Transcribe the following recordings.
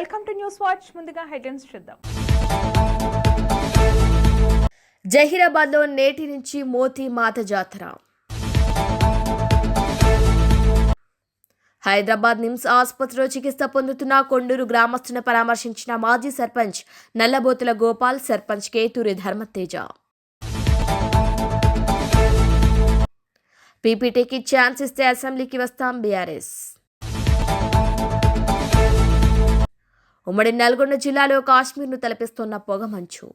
Welcome to news watch. ముందుగా headlines చూద్దాం. జహీరాబాద్లో నేటి నుంచి మోతీ మాత జాతర. హైదరాబాద్ నిమ్స్ ఆసుపత్రిలో చికిత్స పొందుతున్న కొండూరు గ్రామస్తును పరామర్శించిన మాజీ సర్పంచ్ నల్లబోతుల గోపాల్ సర్పంచ్ కేతూరి ధర్మతేజ. పీపీటీకి ఛాన్స్ ఇస్తే అసెంబ్లీకి వస్తాం బీఆర్ఎస్. ఉమ్మడి నల్గొండ జిల్లాలో కాశ్మీర్ను తలపిస్తున్న పొగమంచు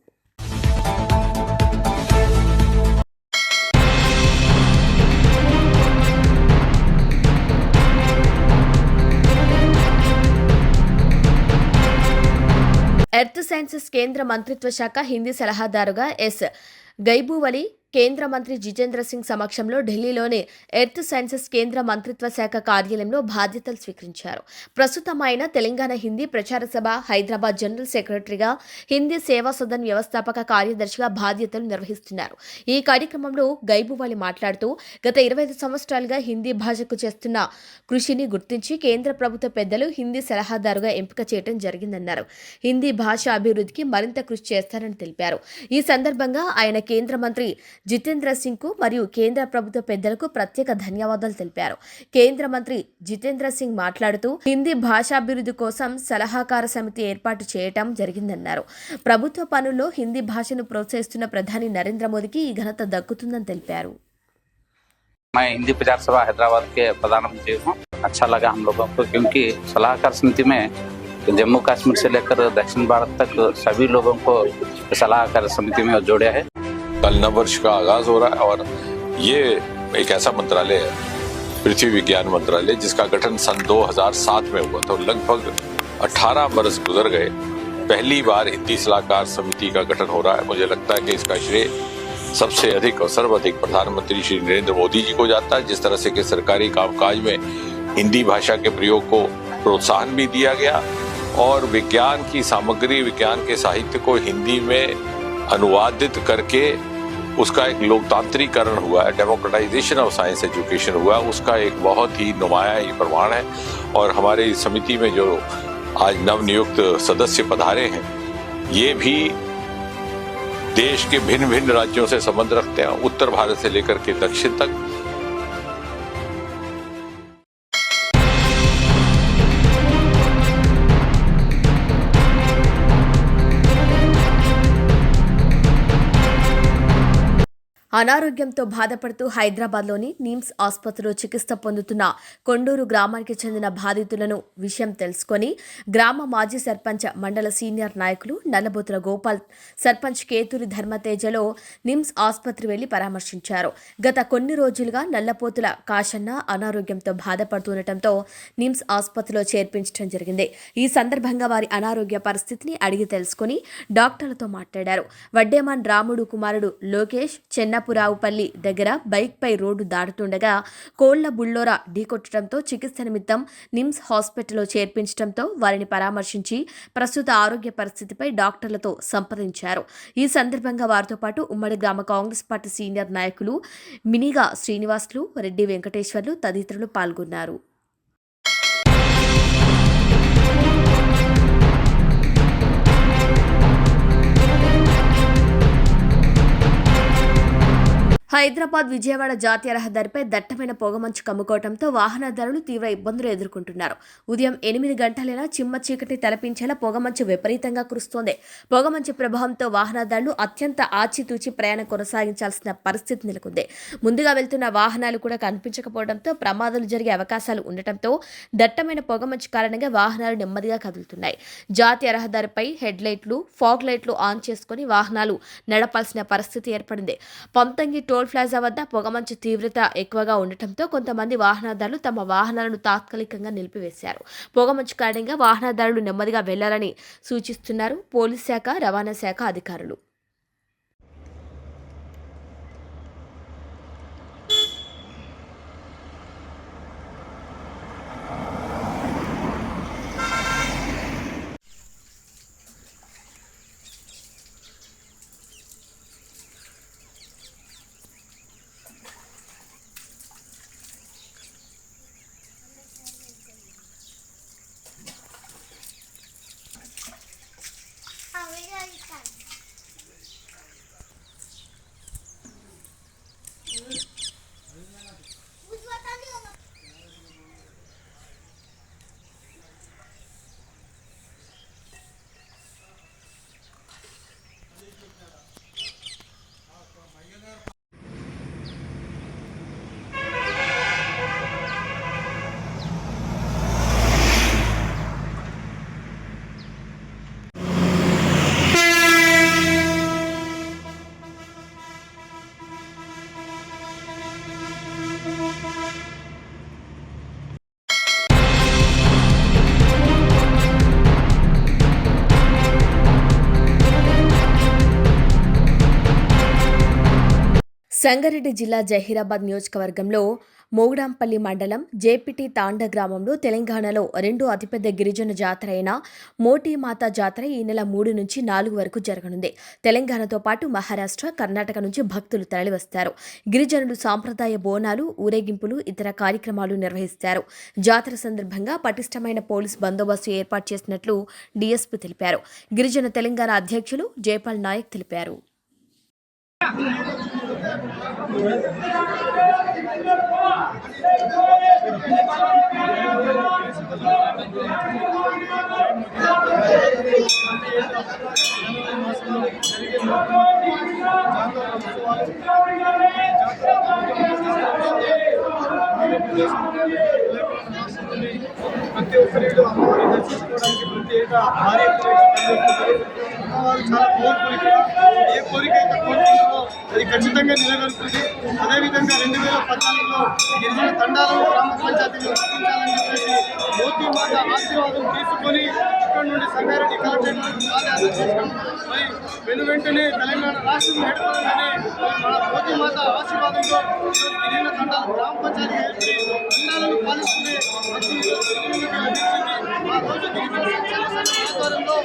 ఎర్త్ సైన్సెస్ కేంద్ర మంత్రిత్వ శాఖ హిందీ సలహాదారుగా ఎస్. గైబూవలి కేంద్ర మంత్రి జితేంద్ర సింగ్ సమక్షంలో ఢిల్లీలోని ఎర్త్ సైన్సెస్ కేంద్ర మంత్రిత్వ శాఖ కార్యాలయంలో బాధ్యతలు స్వీకరించారు. ప్రస్తుతం ఆయన తెలంగాణ హిందీ ప్రచార సభ హైదరాబాద్ జనరల్ సెక్రటరీగా హిందీ సేవా సదన్ వ్యవస్థాపక కార్యదర్శిగా బాధ్యతలు నిర్వహిస్తున్నారు. ఈ కార్యక్రమంలో గైబువాలి మాట్లాడుతూ గత ఇరవై ఐదు సంవత్సరాలుగా హిందీ భాషకు చేస్తున్న కృషిని గుర్తించి కేంద్ర ప్రభుత్వ పెద్దలు హిందీ సలహాదారుగా ఎంపిక చేయడం జరిగిందన్నారు. హిందీ భాష అభివృద్ధికి మరింత కృషి చేస్తారని తెలిపారు. ఈ సందర్భంగా ఆయన కేంద్ర మంత్రి జితేంద్ర సింగ్ కు మరియు కేంద్ర ప్రభుత్వ పెద్దలకు ప్రత్యేక ధన్యవాదాలు తెలిపారు కేంద్ర మంత్రి జితేంద్ర సింగ్ మాట్లాడుతూ హిందీ భాషాభివృద్ధి కోసం సలహాకార సమితి ఏర్పాటు చేయటం జరిగిందన్నారు ప్రభుత్వ పనుల్లో హిందీ భాషను ప్రోత్సహిస్తున్న ప్రధాని నరేంద్ర మోదీకి ఈ ఘనత దక్కుతుందని తెలిపారు मैं हिंदी प्रचार सभा हैदराबाद के प्रधानमंत्री हूँ अच्छा लगा हम लोगों को क्योंकि सलाहकार समिति में जम्मू कश्मीर से लेकर दक्षिण भारत तक सभी लोगों को सलाहकार समिति में जोड़ा है कल नववर्ष का आगाज़ हो रहा है और ये एक ऐसा मंत्रालय है, पृथ्वी विज्ञान मंत्रालय, जिसका गठन सन 2007 में हुआ तो लगभग 18 बरस गुजर गए। पहली बार हिंदी सलाहकार समिति का गठन हो रहा है। मुझे लगता है कि इसका श्रेय सबसे अधिक और सर्वाधिक प्रधानमंत्री श्री नरेंद्र मोदी जी को जाता है, जिस तरह से कि सरकारी कामकाज में हिंदी भाषा के प्रयोग को प्रोत्साहन भी दिया गया और विज्ञान की सामग्री, विज्ञान के साहित्य को हिंदी में अनुवादित करके उसका एक लोकतांत्रिकरण हुआ है डेमोक्रेटाइजेशन ऑफ़ साइंस एजुकेशन हुआ उसका एक बहुत ही नुमाया प्रमाण है। और हमारे समिति में जो आज नवनियुक्त सदस्य पधारे हैं, ये भी देश के भिन्न भिन्न राज्यों से संबंध रखते हैं, उत्तर भारत से लेकर के दक्षिण तक। అనారోగ్యంతో బాధపడుతూ హైదరాబాద్లోని నిమ్స్ ఆసుపత్రిలో చికిత్స పొందుతున్న కొండూరు గ్రామానికి చెందిన బాధితులను విషయం తెలుసుకొని గ్రామ మాజీ సర్పంచ్ మండల సీనియర్ నాయకులు నల్లబోతుల గోపాల్ సర్పంచ్ కేతూరి ధర్మతేజలో నిమ్స్ ఆసుపత్రి వెళ్ళి పరామర్శించారు. గత కొన్ని రోజులుగా నల్లపోతుల కాశన్న అనారోగ్యంతో బాధపడుతుండటంతో నిమ్స్ ఆసుపత్రిలో చేర్పించడం జరిగింది. ఈ సందర్భంగా వారి అనారోగ్య పరిస్థితిని అడిగి తెలుసుకుని డాక్టర్లతో మాట్లాడారు. వడ్డేమాన్ రాముడు కుమారుడు లోకేష్ చెన్నపురావుపల్లి దగ్గర బైక్పై రోడ్డు దాటుతుండగా కోళ్ళ బుల్లోరా ఢీకొట్టడంతో చికిత్స నిమిత్తం నిమ్స్ హాస్పిటల్లో చేర్పించడంతో వారిని పరామర్శించి ప్రస్తుత ఆరోగ్య పరిస్థితిపై డాక్టర్లతో సంప్రదించారు. ఈ సందర్భంగా వారితో పాటు ఉమ్మడి గ్రామ కాంగ్రెస్ పార్టీ సీనియర్ నాయకులు మినిగా శ్రీనివాసులు రెడ్డి వెంకటేశ్వర్లు తదితరులు పాల్గొన్నారు. హైదరాబాద్ విజయవాడ జాతీయ రహదారిపై దట్టమైన పొగమంచు కమ్ముకోవడంతో వాహనదారులు తీవ్ర ఇబ్బందులు ఎదుర్కొంటున్నారు. ఉదయం ఎనిమిది గంటలైనా చిమ్మ చీకటి తలపించేలా పొగమంచు విపరీతంగా కురుస్తోంది. పొగమంచు ప్రభావంతో వాహనదారులు అత్యంత ఆచితూచి ప్రయాణం కొనసాగించాల్సిన పరిస్థితి నెలకొంది. ముందుగా వెళ్తున్న వాహనాలు కూడా కనిపించకపోవడంతో ప్రమాదాలు జరిగే అవకాశాలు ఉండటంతో దట్టమైన పొగమంచు కారణంగా వాహనాలు నెమ్మదిగా కదులుతున్నాయి. జాతీయ రహదారిపై హెడ్ లైట్లు ఫాగ్ లైట్లు ఆన్ చేసుకుని వాహనాలు నడపాల్సిన పరిస్థితి ఏర్పడింది. పంతంగి టోల్ ప్లాజా వద్ద పొగమంచు తీవ్రత ఎక్కువగా ఉండటంతో కొంతమంది వాహనదారులు తమ వాహనాలను తాత్కాలికంగా నిలిపివేశారు. పొగమంచు కారణంగా వాహనదారులు నెమ్మదిగా వెళ్ళాలని సూచిస్తున్నారు పోలీస్ శాఖ రవాణా శాఖ అధికారులు. సంగారెడ్డి జిల్లా జహీరాబాద్ నియోజకవర్గంలో మోగుడాంపల్లి మండలం జేపిటి తాండ గ్రామంలో తెలంగాణలో రెండు అతిపెద్ద గిరిజన జాతర అయిన మోటీమాత జాతర ఈ నెల మూడు నుంచి నాలుగు వరకు జరగనుంది. తెలంగాణతో పాటు మహారాష్ట్ర కర్ణాటక నుంచి భక్తులు తరలివస్తారు. గిరిజనులు సాంప్రదాయ బోనాలు ఊరేగింపులు ఇతర కార్యక్రమాలు నిర్వహిస్తారు. జాతర సందర్భంగా పటిష్టమైన పోలీస్ బందోబస్తు ఏర్పాటు చేసినట్లు డీఎస్పీ తెలిపారు. గిరిజన తెలంగాణ అధ్యక్షులు జయపాల్ నాయక్ తెలిపారు. ప్రతి ఒక్కరిలో అమ్మవారిని దర్శించుకోవడానికి ప్రతి ఏటా భారీ ఎత్తున చాలా పవర్ఫుల్ ఏ కోరిక అయితే కోరుకుంటుందో అది ఖచ్చితంగా నిలబెడుతుంది అదేవిధంగా రెండు వేల పద్నాలుగులో గిరిజన తండాలను గ్రామ పంచాయతీలు రక్షించాలని చెప్పేసి మోతీ మాట ఆశీర్వాదం తీసుకొని ఇక్కడ నుండి సంగారెడ్డి కలెక్టరేట్ మరి వెను వెంటనే తెలంగాణ రాష్ట్రం ఏర్పడంగానే మన మోతీ మాత ఆశీర్వాదంతో గిరిజన తండాలు గ్రామ పంచాయతీ తండాలను పాలిస్తునే లభించింది ఆ రోజు ఆధ్వర్యంలో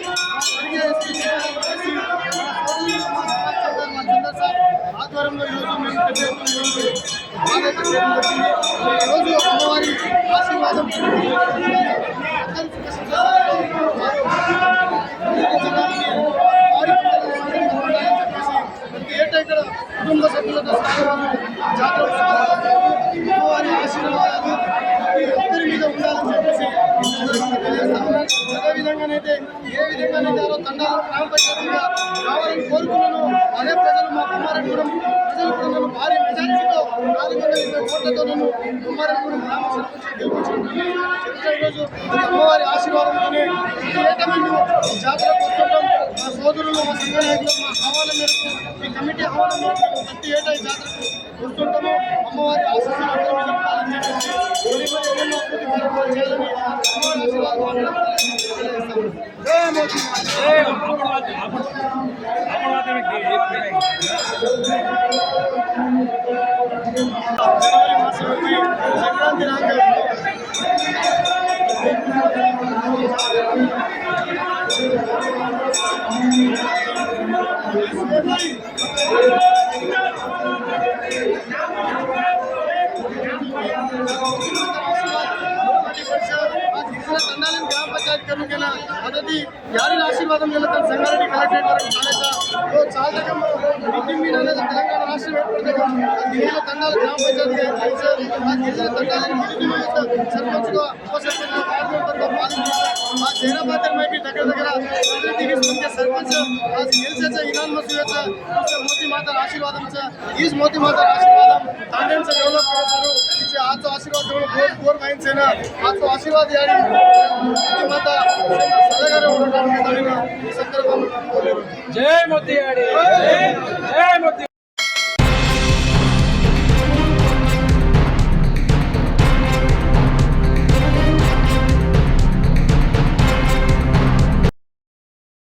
ఆధ్వర్యంలో ఈరోజు మేము పెద్ద ఈరోజు అమ్మవారి ఆశీర్వాదం వందల ఇరవై ఓట్లతో గ్రామ సర్పంచ్ ఈరోజు అమ్మవారి ఆశీర్వాదంతోనే ఏటా మేము వస్తుంటాం మా సోదరులు మా సంఘ నాయకులు మా ఆహ్వానం మేరకు ఈ కమిటీ ఆహ్వానం మేరకు ప్రతి ఏటా ఈ జాతరకు వస్తుంటాము అమ్మవారి చేయాలని అమ్మవారి ఆశీర్వాదం ಯಾರಿನ ಆಶೀರ್ವಾದ जहिड़ीवादनि त सोचींदा కలెక్టరేట్ వరకు చాలా చాలా రకం విద్యుత్ మీద అనేది తెలంగాణ రాష్ట్రం ఏర్పడితే గిరిజన తండాలు గ్రామ పంచాయతీ ఆ గిరిజన తండాలని సర్పంచ్గా ఉపసర్పంచ్గా పాల్గొంటారుగా పాల్గొంటారు ఆ జైనాబాద్ మైకి దగ్గర దగ్గర సర్పంచ్ గెలిచే ఇరాన్ మసూ మోదీ మాత ఆశీర్వాదం ఈజ్ మోదీ మాత ఆశీర్వాదం తాండేం సార్ డెవలప్ आमचे आजचा आशीर्वाद जवळ गोर गोर माईंसेनं आजचा आशीर्वाद या माता सदागार संदर्भात जय मोती जय मोती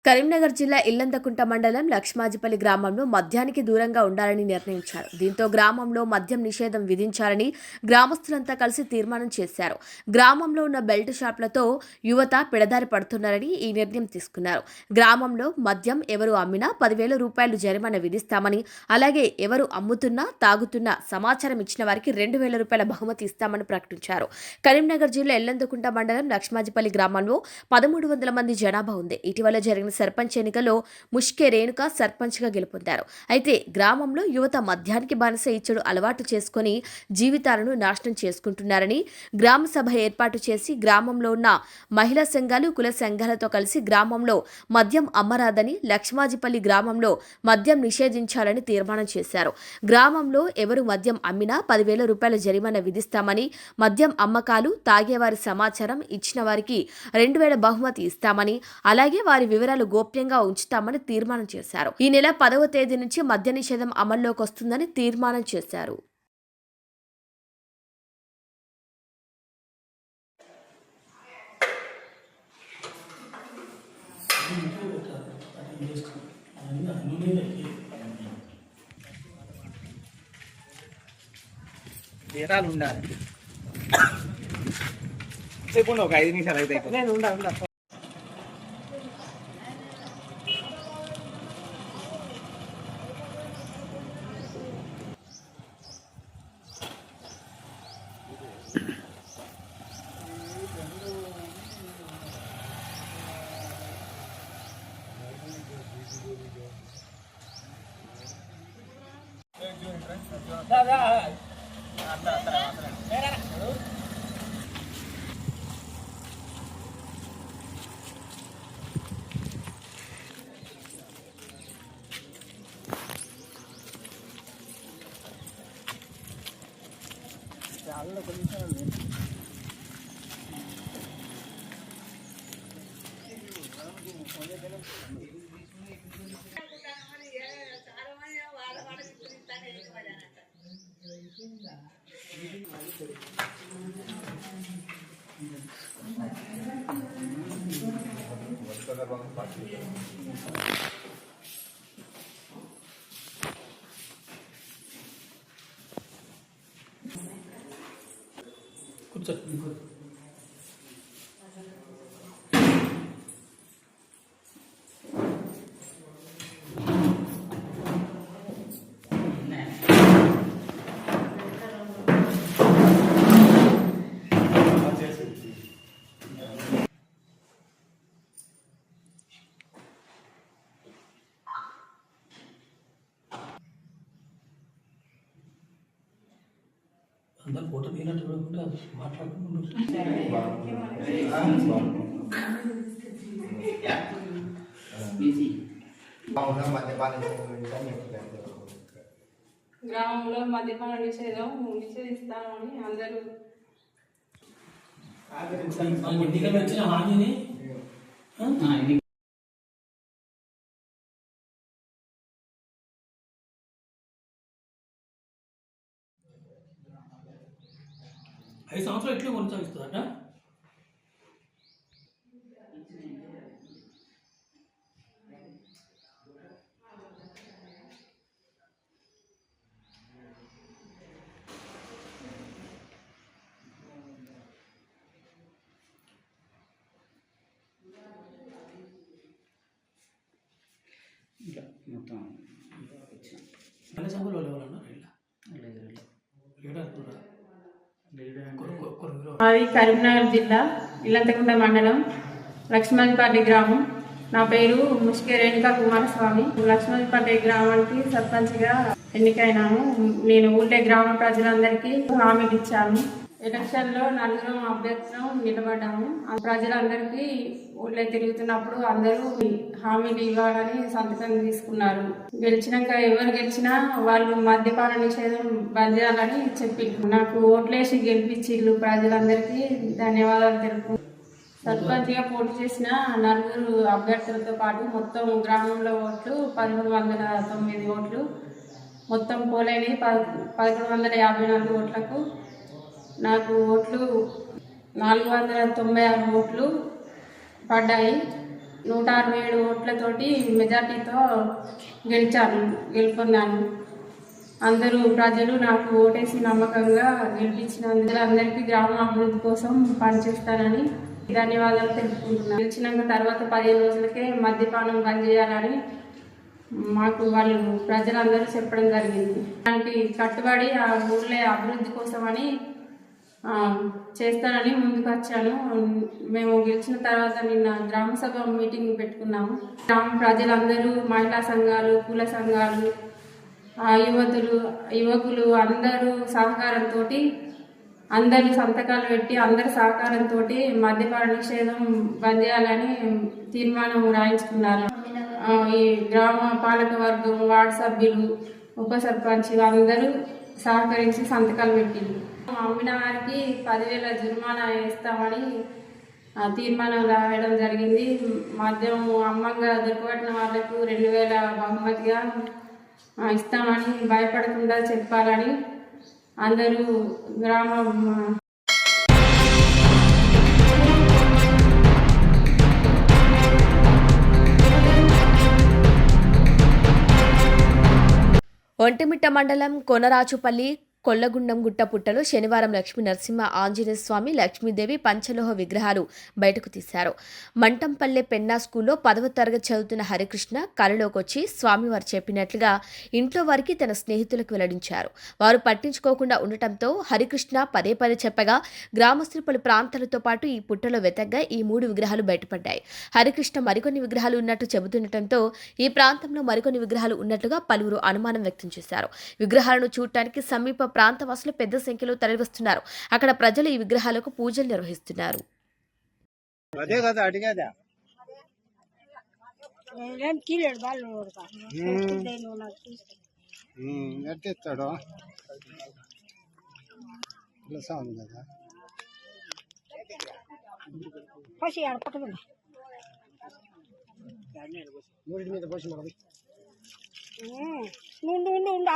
కరీంనగర్ జిల్లా ఇల్లందకుంట మండలం లక్ష్మాజిపల్లి గ్రామంలో మద్యానికి దూరంగా ఉండాలని నిర్ణయించారు. దీంతో గ్రామంలో మద్యం నిషేధం విధించాలని గ్రామస్తులంతా కలిసి తీర్మానం చేశారు. గ్రామంలో ఉన్న బెల్ట్ షాప్లతో యువత పిడదారి పడుతున్నారని ఈ నిర్ణయం తీసుకున్నారు. గ్రామంలో మద్యం ఎవరు అమ్మినా పదివేల రూపాయలు జరిమానా విధిస్తామని అలాగే ఎవరు అమ్ముతున్నా తాగుతున్నా సమాచారం ఇచ్చిన వారికి రెండు వేల రూపాయల బహుమతి ఇస్తామని ప్రకటించారు. కరీంనగర్ జిల్లా ఎల్లందుకుంట మండలం లక్ష్మాజిపల్లి గ్రామంలో పదమూడు వందల మంది జనాభా ఉంది. ఇటీవల జరిగిన సర్పంచ్ ఎన్నికలో ముష్కే రేణుక సర్పంచ్గా గెలుపొందారు. అయితే గ్రామంలో యువత మద్యానికి బానిస ఇచ్చడు అలవాటు చేసుకుని జీవితాలను నాశనం చేసుకుంటున్నారని గ్రామ సభ ఏర్పాటు చేసి గ్రామంలో ఉన్న మహిళా సంఘాలు కుల సంఘాలతో కలిసి గ్రామంలో మద్యం అమ్మరాదని లక్ష్మాజిపల్లి గ్రామంలో మద్యం నిషేధించాలని తీర్మానం చేశారు. గ్రామంలో ఎవరు మద్యం అమ్మినా పదివేల రూపాయల జరిమానా విధిస్తామని మద్యం అమ్మకాలు తాగేవారి సమాచారం ఇచ్చిన వారికి రెండు వేల బహుమతి ఇస్తామని అలాగే వారి వివరాలు గోప్యంగా ఉంచుతామని తీర్మానం చేశారు. ఈ నెల పదవ తేదీ నుంచి మద్య నిషేధం అమల్లోకి వస్తుందని తీర్మానం చేశారు. తీరాలు ఉండాలి. చెప్పండి ఒక ఐదు నిమిషాలు అయితే నేను દાદા ఉండా ఉండా అందరు ఫోటో తీయనట్టు కూడా మాట్లాడుకుంటున్నారు గ్రామంలో మద్యపాన నిషేధం నిషేధిస్తామని అందరూ ఎన్నికలు వచ్చిన హామీని ఐదు సంవత్సరాలు ఎట్లా కొనసాగిస్తుందట? మొత్తం అన్ని సంఘాలు మాది కరీంనగర్ జిల్లా ఇల్లంతకుంట మండలం లక్ష్మణపల్లి గ్రామం. నా పేరు ముష్కే రేణుకా కుమారస్వామి. లక్ష్మణపల్లి గ్రామానికి సర్పంచ్గా ఎన్నికైనాను నేను ఊళ్ళే గ్రామ ప్రజలందరికీ హామీలు ఇచ్చాను. ఎలక్షన్లో నలుగురం అభ్యర్థులం నిలబడ్డాము. ఆ ప్రజలందరికీ ఊళ్ళో తిరుగుతున్నప్పుడు అందరూ హామీలు ఇవ్వాలని సంతకం తీసుకున్నారు. గెలిచినాక ఎవరు గెలిచినా వాళ్ళు మద్యపాన నిషేధం బంద్ చేయాలని చెప్పి నాకు ఓట్లేసి గెలిపించిళ్ళు ప్రజలందరికీ ధన్యవాదాలు తెలుపు. సర్పంచ్గా పోటీ చేసిన నలుగురు అభ్యర్థులతో పాటు మొత్తం గ్రామంలో ఓట్లు పదమూడు వందల తొమ్మిది ఓట్లు మొత్తం పోలేని ప పదకొండు వందల యాభై నాలుగు ఓట్లకు నాకు ఓట్లు నాలుగు వందల తొంభై ఆరు ఓట్లు పడ్డాయి. నూట అరవై ఏడు ఓట్లతోటి మెజార్టీతో గెలిచాను గెలుపొందాను. అందరూ ప్రజలు నాకు ఓటేసి నమ్మకంగా గెలిపించిన అందరికీ గ్రామ అభివృద్ధి కోసం పనిచేస్తానని ధన్యవాదాలు తెలుపుకుంటున్నాను. గెలిచినాక తర్వాత పదిహేను రోజులకే మద్యపానం బంద్ చేయాలని మాకు వాళ్ళు ప్రజలందరూ చెప్పడం జరిగింది. దానికి కట్టుబడి ఆ ఊళ్ళో అభివృద్ధి కోసమని చేస్తానని ముందుకు వచ్చాను. మేము గెలిచిన తర్వాత నిన్న గ్రామ సభ మీటింగ్ పెట్టుకున్నాము. గ్రామ ప్రజలందరూ మహిళా సంఘాలు కుల సంఘాలు ఆ, యువతులు యువకులు అందరూ సహకారంతో అందరూ సంతకాలు పెట్టి అందరి సహకారంతో మద్యపాన నిషేధం బంద్ చేయాలని తీర్మానం రాయించుకున్నారు. ఈ గ్రామ పాలక వర్గం వార్డు సభ్యులు ఉప సర్పంచ్ అందరూ సహకరించి సంతకాలు పెట్టింది అమ్మిన వారికి పదివేల జుర్మానా వేస్తామని తీర్మానం రాయడం జరిగింది. మద్యం అమ్మంగా దొరకబట్టిన వాళ్ళకు రెండు వేల బహుమతిగా ఇస్తామని భయపడకుండా చెప్పాలని అందరూ గ్రామం ఒంటిమిట్ట మండలం కొనరాచుపల్లి కొల్లగుండం గుట్ట పుట్టలో శనివారం లక్ష్మీ నరసింహ ఆంజనేయ స్వామి లక్ష్మీదేవి పంచలోహ విగ్రహాలు బయటకు తీశారు. మంటంపల్లె పెన్నా స్కూల్లో పదవ తరగతి చదువుతున్న హరికృష్ణ కలలోకొచ్చి స్వామివారు చెప్పినట్లుగా ఇంట్లో వారికి తన స్నేహితులకు వెల్లడించారు. వారు పట్టించుకోకుండా ఉండటంతో హరికృష్ణ పదే పదే చెప్పగా గ్రామస్తులు పలు ప్రాంతాలతో పాటు ఈ పుట్టలో వెతగ్గా ఈ మూడు విగ్రహాలు బయటపడ్డాయి. హరికృష్ణ మరికొన్ని విగ్రహాలు ఉన్నట్టు చెబుతుండటంతో ఈ ప్రాంతంలో మరికొన్ని విగ్రహాలు ఉన్నట్లుగా పలువురు అనుమానం వ్యక్తం చేశారు. విగ్రహాలను చూడటానికి సమీప ప్రాంతవాసులు పెద్ద సంఖ్యలో తరలివస్తున్నారు. అక్కడ ప్రజలు ఈ విగ్రహాలకు పూజలు నిర్వహిస్తున్నారు. అదే కదా అడిగేదా? ఎట్టిస్తాడు పిలుసా ఉంది కదా. మూడింటి మీద పోసి మనది ఉండు ఉండు ఉండు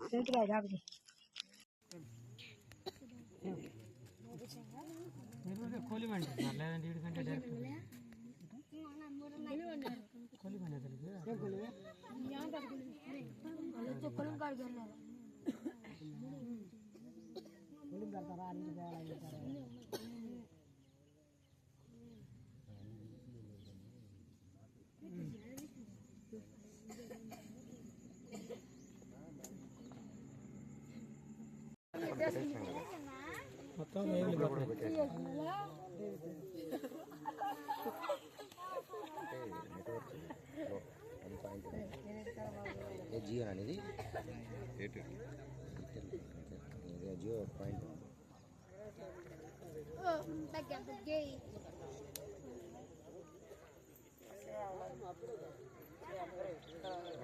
ఆపు చేయి ఆపు చేయి ఇంటికి ఆపు చేయి జియో అనేది జియో పాయింట్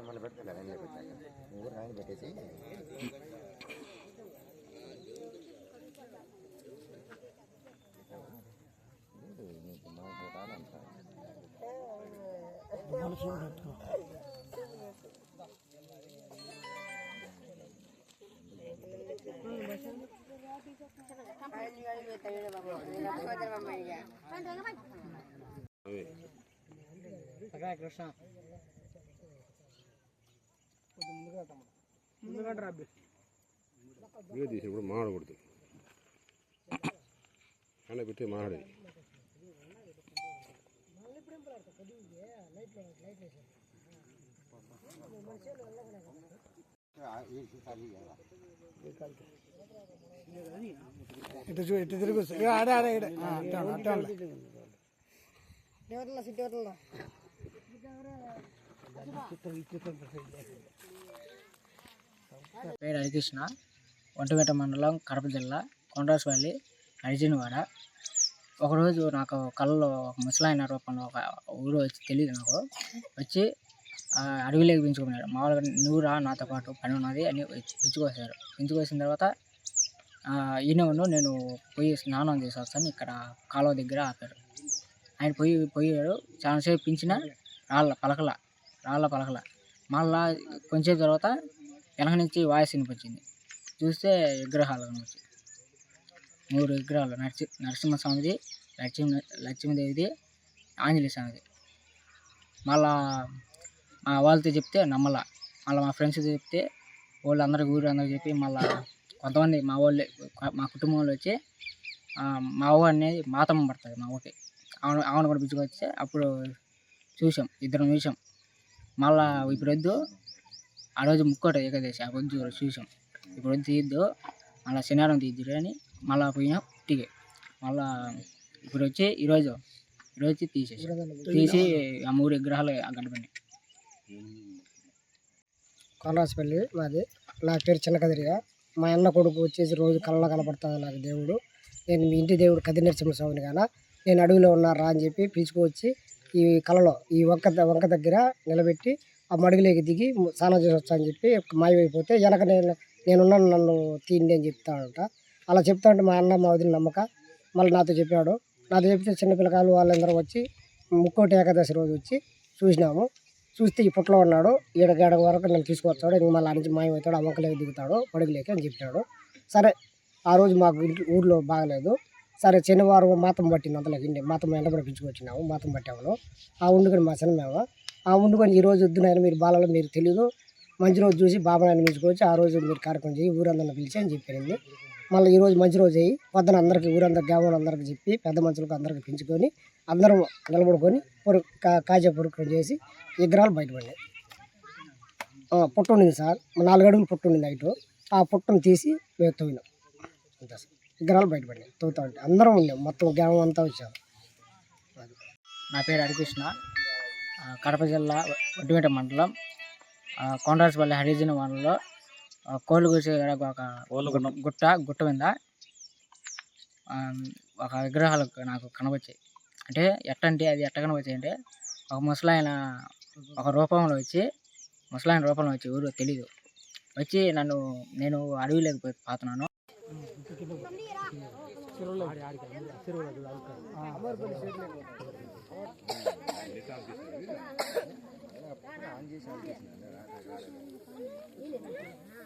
మళ్ళీ పెట్టాలి పెట్టాలి? ఊరు నువ్వు పెట్టేసి కృష్ణ ముందుగా రాబ్బి వీడియో తీసినప్పుడు మాడకూడదు అలా పెట్టి మాడది ఇటు చూ ఇటు తిరుగు ఆడే ఆడే. పేరు హరికృష్ణ ఒంటిమిట్ట మండలం కడప జిల్లా కొండరాజుపల్లి అర్జునవాడ ఒకరోజు నాకు కళ్ళలో ఒక ముసలాయన రూపంలో ఒక ఊరు వచ్చి తెలియదు నాకు. వచ్చి అడవిలోకి పెంచుకున్నాడు మామూలుగా నువ్వు రా నాతో పాటు పని ఉన్నది అని వచ్చి పెంచుకొచ్చారు పెంచుకొచ్చిన తర్వాత ఆ, ఈయన ఉండు నేను పోయి స్నానం చేసి వస్తాను ఇక్కడ కాలువ దగ్గర ఆపారు. ఆయన పోయి పోయాడు. చాలాసేపు పెంచిన రాళ్ళ పలకల రాళ్ళ పలకల. మళ్ళా కొంచెం తర్వాత వెనక నుంచి వాయిస్ వినిపించింది చూస్తే విగ్రహాలు అనిపించింది మూడు విగ్రహాలు. నరసి నరసింహస్వామిది లక్ష్మీ లక్ష్మీదేవిది ఆంజనేయ స్వామిది. మళ్ళా మా వాళ్ళతో చెప్తే నమ్మల. మళ్ళీ మా ఫ్రెండ్స్తో చెప్తే వాళ్ళు అందరికి ఊరు అందరికి చెప్పి మళ్ళా కొంతమంది మా వాళ్ళే మా కుటుంబం వాళ్ళు వచ్చి మా ఊ అనేది మాతమ్మ పడుతుంది మా ఊరికి ఆమె ఆమెను కూడా పిలుచుకొస్తే అప్పుడు చూసాం ఇద్దరం చూసాం. మళ్ళా ఇప్పుడు వద్దు ఆ రోజు ముక్కోట ఏకాదశి ఆ రోజు చూసాం. ఇప్పుడు వద్దు తీయద్దు మళ్ళీ శనివారం తీద్దురు అని మళ్ళా పోయినా టికెట్ మళ్ళా ఇప్పుడు వచ్చి ఈరోజు ఈరోజు వచ్చి తీసేసి. తీసి ఆ మూడు విగ్రహాలు గడపండి పడినాయి మాది. నా పేరు చిన్న కదిరిగా మా అన్న కొడుకు వచ్చేసి రోజు కళ్ళలో కనపడుతుంది నాకు దేవుడు. నేను మీ ఇంటి దేవుడు కదినరసింహ నరసింహస్వామిని కాన. నేను అడవిలో ఉన్నారా అని చెప్పి పిలుచుకొచ్చి ఈ కళలో ఈ వంక వంక దగ్గర నిలబెట్టి ఆ మడుగులోకి దిగి స్నానం చేసి వచ్చా అని చెప్పి మాయమైపోతే వెనక నేను నేనున్నాను నన్ను తీయండి అని చెప్తాడంట. అలా చెప్తా ఉంటే మా అన్న మా వదిలి నమ్మక. మళ్ళీ నాతో చెప్పాడు. నాతో చెప్తే చిన్నపిల్లకాయలు వాళ్ళందరూ వచ్చి ముక్కోటి ఏకాదశి రోజు వచ్చి చూసినాము. చూస్తే ఈ పుట్టలో ఉన్నాడు. ఈడ వరకు నన్ను తీసుకొస్తాడు ఇంక మళ్ళీ నుంచి మాయమవుతాడు ఆ దిగుతాడు. పడుగులేక అని చెప్పాడు. సరే ఆ రోజు మాకు ఊర్లో బాగలేదు. సరే శనివారం మాతం పట్టింది అంతలోకి మాతం ఎండబడి పిచ్చుకొచ్చినాము మాతం పట్టాము. ఆ వండుకొని మా చిన్నమేమ. ఆ వండుకొని ఈ రోజు వద్దునైనా మీరు బాలలో మీరు తెలీదు. మంచి రోజు చూసి బాబానాన్ని పిలుచుకొచ్చి ఆ రోజు మీరు కార్యక్రమం చేయి ఊరందరిని పిలిచి అని చెప్పింది మళ్ళీ ఈరోజు మంచి రోజు అయ్యి పొద్దున అందరికీ ఊరందరికి గ్రామంలో అందరికీ చెప్పి పెద్ద మనుషులకు అందరికీ పెంచుకొని అందరం నిలబడుకొని పొరు కా- కాజా పొరుక్రం చేసి విగ్రహాలు బయటపడినాయి పుట్టు ఉండింది సార్. నాలుగు అడుగులు పుట్ట ఉండింది నైట్ ఆ పుట్టను తీసి మేము తవ్వినాం. అంతే సార్. విగ్రహాలు బయటపడినాయి తవ్వుతా ఉంటే అందరం ఉన్నాం మొత్తం గ్రామం అంతా వచ్చాము నా పేరు హరికృష్ణ. కడప జిల్లా ఒడ్డుమిట మండలం. కొండరాజపల్లి హరిజన వనంలో కోళ్ళు కూసే కాడ ఒక గుట్ట గుట్ట మీద ఆ, ఒక విగ్రహాలు నాకు కనవచ్చాయి అంటే ఎట్టంటే అది ఎట్ట కనవచ్చాయి అంటే ఒక ముసలాయన ఒక రూపంలో వచ్చి ముసలాయన రూపంలో వచ్చి ఊరు తెలీదు. వచ్చి నన్ను నేను అడవిలోకి పోయి పోతున్నాను.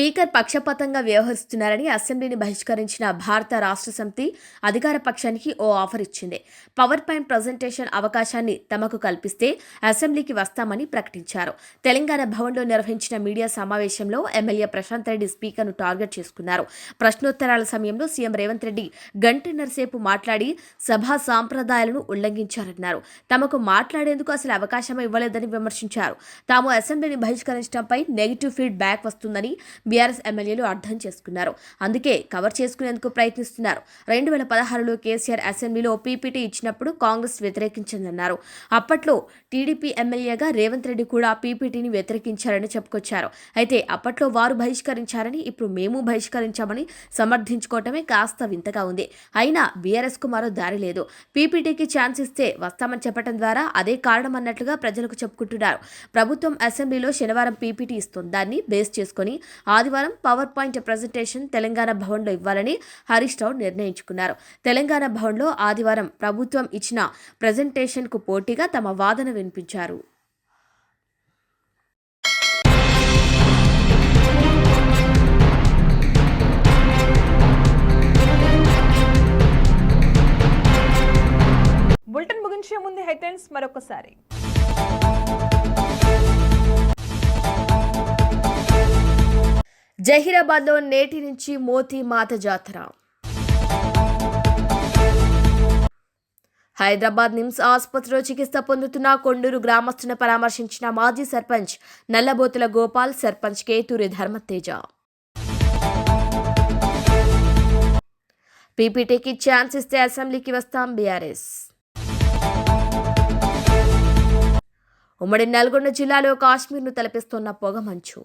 స్పీకర్ పక్షపాతంగా వ్యవహరిస్తున్నారని అసెంబ్లీని బహిష్కరించిన భారత రాష్ట్ర సమితి అధికార పక్షానికి ఓ ఆఫర్ ఇచ్చింది. పవర్ పాయింట్ ప్రజెంటేషన్ అవకాశాన్ని తమకు కల్పిస్తే అసెంబ్లీకి వస్తామని ప్రకటించారు. తెలంగాణ భవన్లో నిర్వహించిన మీడియా సమావేశంలో ఎమ్మెల్యే ప్రశాంత్ రెడ్డి స్పీకర్ను టార్గెట్ చేసుకున్నారు. ప్రశ్నోత్తరాల సమయంలో సీఎం రేవంత్ రెడ్డి గంటన్నరసేపు మాట్లాడి సభా సాంప్రదాయాలను ఉల్లంఘించారన్నారు. తమకు మాట్లాడేందుకు అసలు అవకాశం ఇవ్వలేదని విమర్శించారు. తాము అసెంబ్లీని బహిష్కరించడంపై నెగిటివ్ ఫీడ్ బ్యాక్ వస్తుందని బీఆర్ఎస్ ఎమ్మెల్యేలు అర్థం చేసుకున్నారు. అందుకే కవర్ చేసుకునేందుకు ప్రయత్నిస్తున్నారు. రెండు వేల పదహారులో కేసీఆర్ అసెంబ్లీలో పీపీటీ ఇచ్చినప్పుడు కాంగ్రెస్ వ్యతిరేకించిందన్నారు. అప్పట్లో టీడీపీ ఎమ్మెల్యేగా రేవంత్ రెడ్డి కూడా పీపీటీని వ్యతిరేకించారని చెప్పుకొచ్చారు. అయితే అప్పట్లో వారు బహిష్కరించారని ఇప్పుడు మేము బహిష్కరించామని సమర్థించుకోవటమే కాస్త వింతగా ఉంది. అయినా బీఆర్ఎస్కు మరో దారి లేదు. పీపీటీకి ఛాన్స్ ఇస్తే వస్తామని చెప్పడం ద్వారా అదే కారణం అన్నట్లుగా ప్రజలకు చెప్పుకుంటున్నారు. ప్రభుత్వం అసెంబ్లీలో శనివారం పీపీటీ ఇస్తుంది. దాన్ని బేస్ చేసుకొని ఆదివారం పవర్ పాయింట్ ప్రజెంటేషన్ తెలంగాణ భవన్లో ఇవ్వాలని హరీష్ రావు నిర్ణయించుకున్నారు. తెలంగాణ భవన్లో ఆదివారం ప్రభుత్వం ఇచ్చిన ప్రజెంటేషన్కు పోటీగా తమ వాదన వినిపించారు. బులెటిన్ ముగించే ముందు హెడ్లైన్స్ మరొకసారి. జహీరాబాద్లో నేటి నుంచి మోతీ మాత జాతర. హైదరాబాద్ నిమ్స్ ఆసుపత్రిలో చికిత్స పొందుతున్న కొండూరు గ్రామస్తును పరామర్శించిన మాజీ సర్పంచ్ నల్లబోతుల గోపాల్ సర్పంచ్ కేతూరి ధర్మతేజ. పీపీటీకి ఛాన్స్ ఇస్తే అసెంబ్లీకి వస్తాం బీఆర్ఎస్. ఉమ్మడి నల్గొండ జిల్లాలో కాశ్మీర్ను తలపిస్తున్న పొగమంచు